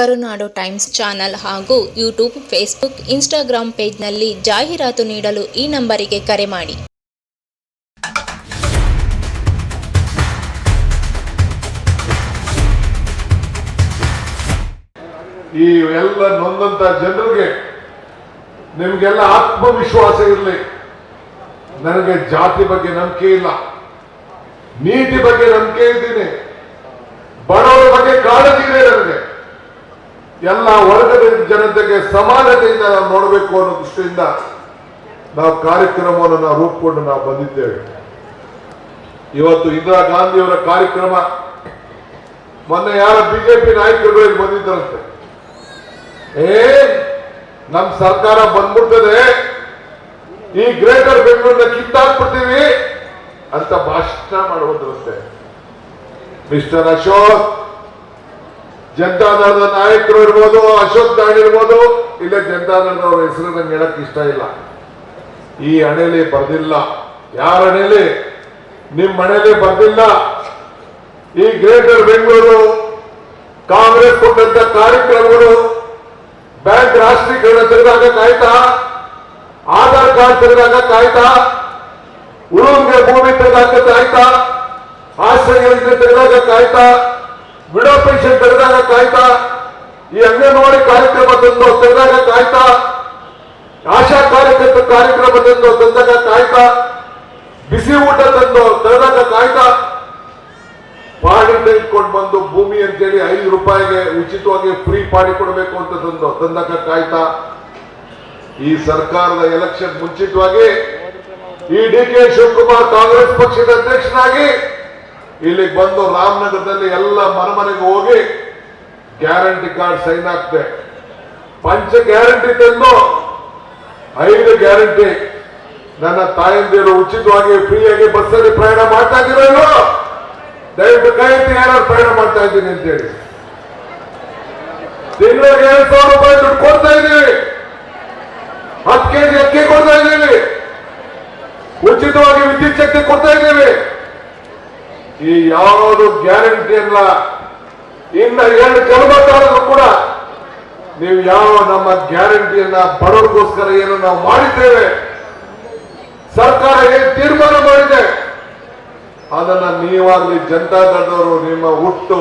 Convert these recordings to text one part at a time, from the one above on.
ಕರುನಾಡು Times channel ಹಾಗೂ YouTube, Facebook Instagram ಪೇಜ್ನಲ್ಲಿ ಜಾಹೀರಾತು ನೀಡಲು ಈ ನಂಬರಿಗೆ ಕರೆ ಮಾಡಿ. ಈ ಎಲ್ಲ ನೊಂದಂತ ಜನರಿಗೆ ನಿಮಗೆಲ್ಲ ಆತ್ಮವಿಶ್ವಾಸ ಇರಲಿ. ನನಗೆ ಜಾತಿ ಬಗ್ಗೆ ನಂಬಿಕೆ ಇಲ್ಲ. ನೀತಿ ಬಗ್ಗೆ ನಂಬಿಕೆ ಇದ್ದೀನಿ. ಬಡವರ ಬಗ್ಗೆ ಕಾಳಜಿ ಇದೆ ನನಗೆ. ಎಲ್ಲ ವರ್ಗದ ಜನತೆಗೆ ಸಮಾನತೆಯಿಂದ ನಾವು ನೋಡಬೇಕು ಅನ್ನೋ ದೃಷ್ಟಿಯಿಂದ ನಾವು ಕಾರ್ಯಕ್ರಮವನ್ನು ನಾವು ರೂಪಿಕೊಂಡು ನಾವು ಬಂದಿದ್ದೇವೆ. ಇವತ್ತು ಇಂದಿರಾ ಗಾಂಧಿಯವರ ಕಾರ್ಯಕ್ರಮ ಮೊನ್ನೆ ಯಾರ ಬಿಜೆಪಿ ನಾಯಕರುಗಳಿಗೆ ಬಂದಿದ್ದರಂತೆ. ಏ, ನಮ್ ಸರ್ಕಾರ ಬಂದ್ಬಿಡ್ತದೆ. ಈ ಗ್ರೇಟರ್ ಬೆಂಗಳೂರಿನ ಕಿತ್ತಾಕ್ಬಿಡ್ತೀವಿ ಅಂತ ಭಾಷಣ ಮಾಡುವಂತೆ ಮಿಸ್ಟರ್ ಅಶೋಕ್ ಜನತಾದಳದ ನಾಯಕರು ಇರ್ಬೋದು, ಅಶೋಕ್ ದಾಣಿ ಇರ್ಬೋದು, ಇಲ್ಲ ಜನತಾದಳದವ್ರ ಹೆಸರು ನಂಗೆ ಹೇಳಕ್ ಇಷ್ಟ ಇಲ್ಲ. ಈ ಹಣೆಯಲ್ಲಿ ಬರ್ದಿಲ್ಲ. ಯಾರ ಹಣೆಯಲ್ಲಿ ನಿಮ್ಮ ಮನೆಯಲ್ಲಿ ಬರ್ದಿಲ್ಲ. ಈ ಗ್ರೇಟರ್ ಬೆಂಗಳೂರು, ಕಾಂಗ್ರೆಸ್ ಕೊಟ್ಟಂತ ಕಾರ್ಯಕ್ರಮಗಳು, ಬ್ಯಾಂಕ್ ರಾಷ್ಟ್ರೀಕರಣ ತೆಗೆದಾಗ ಕಾಯ್ತಾ? ಆಧಾರ್ ಕಾರ್ಡ್ ತೆಗೆದಾಗ ಕಾಯ್ತಾ? ಉಳುಂಗೆ ಭೂಮಿ ತೆಗೆದಾಗ ಕಾಯ್ತಾ ಆಶ್ರಯ ತೆಗೆದಾಗ ಕಾಯ್ತಾ? ವಿಡೋ ಪೆನ್ಷನ್ ತೆರೆದಾಗ ಕಾಯ್ತಾ ಈ ಅಂಗನವಾಡಿ ಕಾರ್ಯಕ್ರಮ ತಂದು ತೆರೆದಾಗ ಕಾಯ್ತಾ ಆಶಾ ಕಾರ್ಯಕರ್ತ ಕಾರ್ಯಕ್ರಮ ತಂದು ತಂದಾಗ ಕಾಯ್ತಾ ಬಿಸಿ ಊಟ ತಂದು ತೆರೆದಾಗ ಕಾಯ್ತಾ ಪಾಡಿ ತೆಗೆದುಕೊಂಡು ಬಂದು ಭೂಮಿ ಅಂತೇಳಿ ಐದು ರೂಪಾಯಿಗೆ ಉಚಿತವಾಗಿ ಫ್ರೀ ಪಾಡಿ ಕೊಡಬೇಕು ಅಂತ ತಂದು ತಂದಾಗ ಕಾಯ್ತಾ ಈ ಸರ್ಕಾರದ ಎಲೆಕ್ಷನ್ ಮುಂಚಿತವಾಗಿ ಈ ಡಿ ಕೆ ಶಿವಕುಮಾರ್ ಕಾಂಗ್ರೆಸ್ ಪಕ್ಷದ ಅಧ್ಯಕ್ಷನಾಗಿ ಇಲ್ಲಿಗೆ ಬಂದು ರಾಮನಗರದಲ್ಲಿ ಎಲ್ಲ ಮನೆ ಮನೆಗೆ ಹೋಗಿ ಗ್ಯಾರಂಟಿ ಕಾರ್ಡ್ ಸೈನ್ ಆಗ್ತೆ ಪಂಚ ಗ್ಯಾರಂಟಿ ತಂದು, ಐದು ಗ್ಯಾರಂಟಿ. ನನ್ನ ತಾಯಂದಿರು ಉಚಿತವಾಗಿ ಫ್ರೀಯಾಗಿ ಬಸ್ಸಲ್ಲಿ ಪ್ರಯಾಣ ಮಾಡ್ತಾ ಇದ್ದೀರೋ? ದಯವಿಟ್ಟು ಕೈ ಯಾರು ಪ್ರಯಾಣ ಮಾಡ್ತಾ ಇದ್ದೀನಿ ಅಂತೇಳಿ. ತಿಂಗಳಿಗೆ ಎರಡು ಸಾವಿರ ರೂಪಾಯಿ ದುಡ್ಡು ಕೊಡ್ತಾ ಇದ್ದೀವಿ ಹತ್ತು ಕೆಜಿ ಅಕ್ಕಿ ಕೊಡ್ತಾ ಇದ್ದೀವಿ ಉಚಿತವಾಗಿ ವಿದ್ಯುತ್ ಶಕ್ತಿ ಕೊಡ್ತಾ ಈ ಯಾವುದು ಗ್ಯಾರಂಟಿ ಅಲ್ಲ. ಇನ್ನ ಎರಡು ಕಲಬತ್ತಾದರೂ ಕೂಡ ನೀವು ಯಾವ ನಮ್ಮ ಗ್ಯಾರಂಟಿಯನ್ನ ಬಡವರಿಗೋಸ್ಕರ ಏನು ನಾವು ಮಾಡಿದ್ದೇವೆ. ಸರ್ಕಾರ ಏನು ತೀರ್ಮಾನ ಮಾಡಿದೆ? ಅದನ್ನ ನೀವಾಗ್ಲಿ ಜನತಾ ದಳದವರು ನಿಮ್ಮ ಹುಟ್ಟು,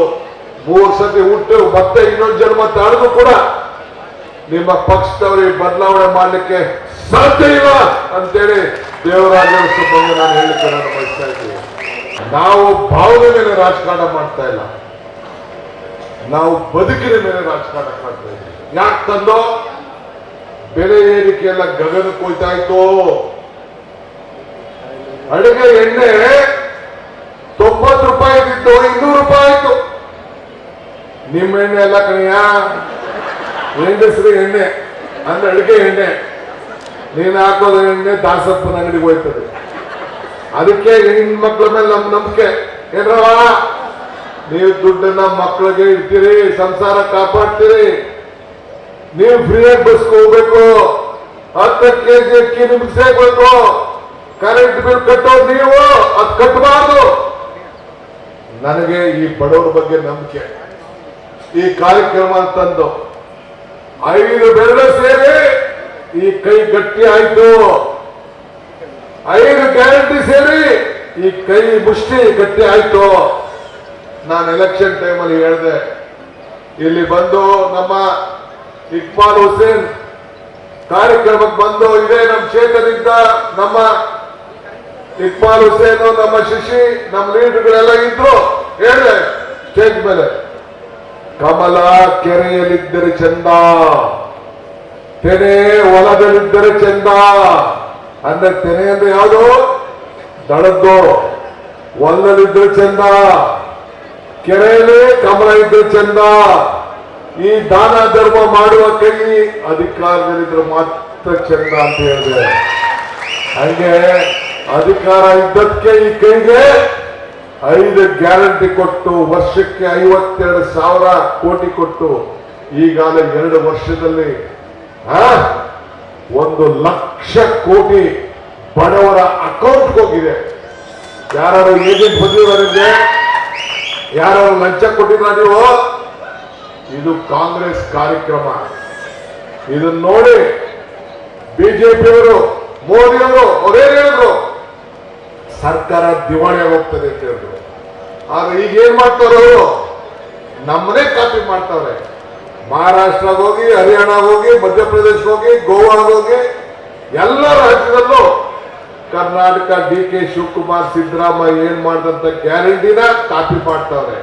ಮೂರು ಸತಿ ಹುಟ್ಟು, ಮತ್ತೆ ಇನ್ನೊಂದು ಜನ್ಮ ತಾಳಿದ್ರು ಕೂಡ ನಿಮ್ಮ ಪಕ್ಷದವರಿಗೆ ಬದಲಾವಣೆ ಮಾಡಲಿಕ್ಕೆ ಸಾಧ್ಯ ಇಲ್ಲ ಅಂತೇಳಿ ದೇವರಾಜ ನಾನು ಹೇಳಿಕೊಳ್ಳಲು ನಾನು ಬಯಸ್ತಾ ಇದ್ದೀನಿ. ನಾವು ಭಾವದ ಮೇಲೆ ರಾಜಕಾರಣ ಮಾಡ್ತಾ ಇಲ್ಲ. ನಾವು ಬದುಕಿನ ಮೇಲೆ ರಾಜಕಾರಣ ಮಾಡ್ತಾ ಇದ್ದೀವಿ ಯಾಕೆ ತಂದೋ? ಬೆಲೆ ಏರಿಕೆ ಎಲ್ಲ ಗಗನಕ್ಕೆ ಹೋಯ್ತಾ ಇತ್ತು. ಅಡುಗೆ ಎಣ್ಣೆ ತೊಂಬತ್ತು ರೂಪಾಯಿ ಇದ್ದಿತ್ತು, ಇನ್ನೂರು ರೂಪಾಯಿ ಆಯ್ತು. ನಿಮ್ಮ ಎಣ್ಣೆ ಎಲ್ಲ ಕಣಿಯ ಹೆಂಗಸ್ರಿ ಎಣ್ಣೆ. ಅಂದ್ರೆ ಅಡುಗೆ ಎಣ್ಣೆ. ನೀನು ಹಾಕೋದ ಎಣ್ಣೆ ದಾಸಪ್ಪನ ಅಂಗಡಿಗೆ ಹೋಯ್ತದೆ. ಅದಕ್ಕೆ ಹೆಣ್ಮಕ್ಳ ಮೇಲೆ ನಮ್ ನಂಬಿಕೆ. ಏನ್ರವ ನೀವು ದುಡ್ಡನ್ನ ಮಕ್ಕಳಿಗೆ ಇಡ್ತೀರಿ ಸಂಸಾರ ಕಾಪಾಡ್ತೀರಿ. ನೀವು ಫ್ರೀಯಾಗಿ ಬಸ್ಗೆ ಹೋಗ್ಬೇಕು. ಹತ್ತು ಕೆಜಿ ಅಕ್ಕಿ ನಿಮ್ಗೆ ಸೇರ್ಬೇಕು ಕರೆಂಟ್ ಬಿಲ್ ಕಟ್ಟೋದು ನೀವು, ಅದು ಕಟ್ಟಬಾರ್ದು ನನಗೆ ಈ ಬಡವರ ಬಗ್ಗೆ ನಂಬಿಕೆ. ಈ ಕಾರ್ಯಕ್ರಮ ಅಂತಂದು ಐದು ಬೆರಳು ಸೇರಿ ಈ ಕೈ ಗಟ್ಟಿ ಆಯ್ತು. ಐದು ಗ್ಯಾರಂಟಿ ಸೇರಿ ಈ ಕೈ ಮುಷ್ಟಿ ಗಟ್ಟಿ ಆಯ್ತು. ನಾನು ಎಲೆಕ್ಷನ್ ಟೈಮಲ್ಲಿ ಹೇಳಿದೆ, ಇಲ್ಲಿ ಬಂದು ನಮ್ಮ ಇಕ್ಬಾಲ್ ಹುಸೇನ್ ಕಾರ್ಯಕ್ರಮಕ್ಕೆ ಬಂದು ಇದೇ ನಮ್ಮ ಕ್ಷೇತ್ರದಿಂದ ನಮ್ಮ ಇಕ್ಬಾಲ್ ಹುಸೇನ್, ನಮ್ಮ ಶಿಶಿ, ನಮ್ಮ ಲೀಡರ್ಗಳೆಲ್ಲ ಇದ್ರು. ಹೇಳಿದೆ ಸ್ಟೇಜ್ ಮೇಲೆ. ಕಮಲ ಕೆರೆಯಲ್ಲಿದ್ದರೆ ಚಂದ, ತೆನೆ ಹೊಲದಲ್ಲಿದ್ದರೆ ಚಂದ. ಅಂದ್ರೆ ತೆನೆ ಅಂದ್ರೆ ಯಾವುದು? ದಳದ್ದು. ಹೊಲದಲ್ಲಿದ್ದರೆ ಚಂದ. ಕೆರೆಯಲ್ಲಿ ಕಮಲ ಇದ್ರೆ ಚಂದ. ಈ ದಾನ ಧರ್ಮ ಮಾಡುವ ಕೈ ಅಧಿಕಾರದಲ್ಲಿದ್ರೆ ಮಾತ್ರ ಚಂದ ಅಂತ ಹೇಳಿದೆ. ಹಂಗೆ ಅಧಿಕಾರ ಇದ್ದಕ್ಕೆ ಈ ಕೈಗೆ ಐದು ಗ್ಯಾರಂಟಿ ಕೊಟ್ಟು ವರ್ಷಕ್ಕೆ ಐವತ್ತೆರಡು ಸಾವಿರ ಕೋಟಿ ಕೊಟ್ಟು ಈಗಾಗಲೇ ಎರಡು ವರ್ಷದಲ್ಲಿ ಒಂದು ಲಕ್ಷ ಕೋಟಿ ಬಡವರ ಅಕೌಂಟ್ ಹೋಗಿದೆ. ಯಾರು ಏಜೆಂಟ್ ಬಂದಿದ್ದಾರೆ ನಿಮಗೆ ಯಾರು ಲಂಚ ಕೊಟ್ಟಿದ್ರ ನೀವು ಇದು ಕಾಂಗ್ರೆಸ್ ಕಾರ್ಯಕ್ರಮ. ಇದನ್ನ ನೋಡಿ ಬಿಜೆಪಿಯವರು, ಮೋದಿಯವರು ಅವರೇನು ಹೇಳಿದ್ರು ಸರ್ಕಾರ ದಿವಾಳಿ ಹೋಗ್ತದೆ ಅಂತ ಹೇಳಿದ್ರು ಆದ್ರೆ ಈಗ ಏನ್ ಮಾಡ್ತಾರೆ ಅವರು? ನಮ್ಮನ್ನೇ ಕಾಪಿ ಮಾಡ್ತಾರೆ. ಮಹಾರಾಷ್ಟ್ರ ಹೋಗಿ ಹರಿಯಾಣ ಹೋಗಿ ಮಧ್ಯಪ್ರದೇಶ ಹೋಗಿ ಗೋವಾ ಹೋಗಿ ಎಲ್ಲ ರಾಜ್ಯದಲ್ಲೂ ಕರ್ನಾಟಕ ಡಿ ಕೆ ಶಿವಕುಮಾರ್ ಸಿದ್ದರಾಮಯ್ಯ ಏನ್ ಮಾಡಿದಂತ ಗ್ಯಾರಂಟಿನ ಕಾಪಿ ಮಾಡ್ತಾವ್ರೆ.